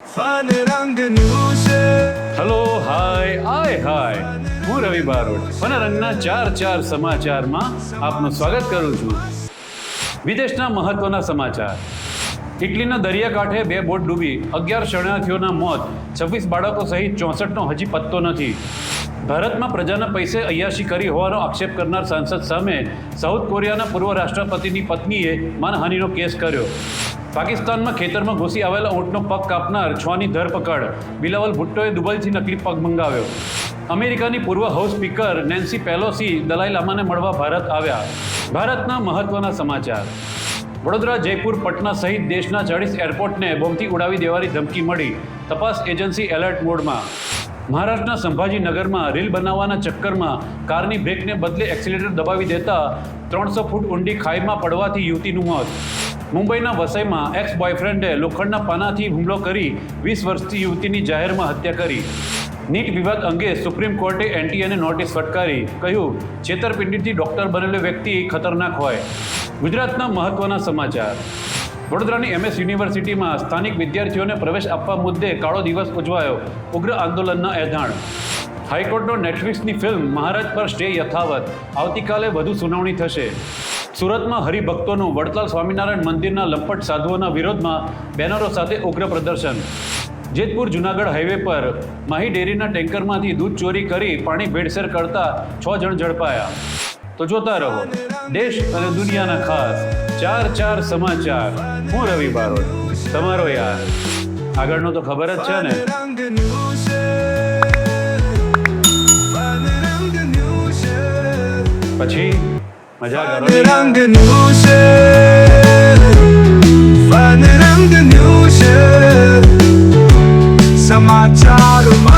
Fun રંગનું છે hello hi આય હાય હું રવિ બારોટ વનરંગના ચાર ચાર સમાચારમાં આપનું સ્વાગત કરું છું. વિદેશના મહત્વના સમાચાર. ઇટલીના દરિયાકાંઠે બે બોટ ડૂબી. અગિયાર શરણાર્થીઓના મોત. છવ્વીસ બાળકો સહિત ચોસઠનો હજી પત્તો નથી. ભારતમાં પ્રજાના પૈસે અયાશી કરી હોવાનો આક્ષેપ કરનાર સાંસદ સામે સાઉથ કોરિયાના પૂર્વ રાષ્ટ્રપતિની પત્નીએ માનહાનિનો કેસ કર્યો. પાકિસ્તાનમાં ખેતરમાં ઘૂસી આવેલા ઊંટનો પગ કાપનાર છની ધરપકડ. બિલાવલ ભુટ્ટોએ દુબઈથી નકલી પગ મંગાવ્યો. અમેરિકાની પૂર્વ house speaker Nancy Pelosi Dalai લામાને મળવા ભારત આવ્યા. ભારતના મહત્વના સમાચાર. વડોદરા, જયપુર, પટના સહિત દેશના ચાળીસ એરપોર્ટને બોમ્બથી ઉડાવી દેવાની ધમકી મળી તપાસ એજન્સી એલર્ટ મોડમાં. મહારાષ્ટ્રના સંભાજીનગરમાં રીલ બનાવવાના ચક્કરમાં કારની બ્રેકને બદલે એક્સિલેટર દબાવી દેતા ત્રણસો ફૂટ ઊંડી ખાઈમાં પડવાથી યુવતીનું મોત. મુંબઈના વસઈમાં એક્સ બોયફ્રેન્ડે લોખંડના પાનાથી હુમલો કરી વીસ વર્ષથી યુવતીની જાહેરમાં હત્યા કરી. નીટ વિવાદ અંગે સુપ્રીમ કોર્ટે એનટીએને નોટિસ ફટકારી, કહ્યું, છેતરપિંડીથી ડોક્ટર બનેલો વ્યક્તિ ખતરનાક હોય. ગુજરાતના મહત્વના સમાચાર. વડોદરાની એમએસ યુનિવર્સિટીમાં સ્થાનિક વિદ્યાર્થીઓને પ્રવેશ આપવા મુદ્દે કાળો દિવસ ઉજવાયો ઉગ્ર આંદોલનના એધાણ. હાઈકોર્ટનો નેટફ્લિક્સની ફિલ્મ મહારાજ પર સ્ટે યથાવત. આવતીકાલે વધુ સુનાવણી થશે. સુરતમાં હરિભક્તોનું વડતાલ સ્વામિનારાયણ મંદિરના લંપટ સાધુઓના વિરોધમાં બેનરો સાથે ઉગ્ર પ્રદર્શન. જેતપુર જુનાગઢ હાઈવે પર માહી ડેરીના ટેન્કરમાંથી દૂધ ચોરી કરી પાણી ભેળસેળ કરતા છ જણ ઝડપાયા. તો જોતા રહો દેશ અને દુનિયાના ખાસ ચાર ચાર સમાચાર હું રવિ બારોટ. તમારો યાર. આગળનો તો ખબર જ છે ને. પછી મજા કરો. રંગનું છે ફન રંગનું છે. સમાચારોમાં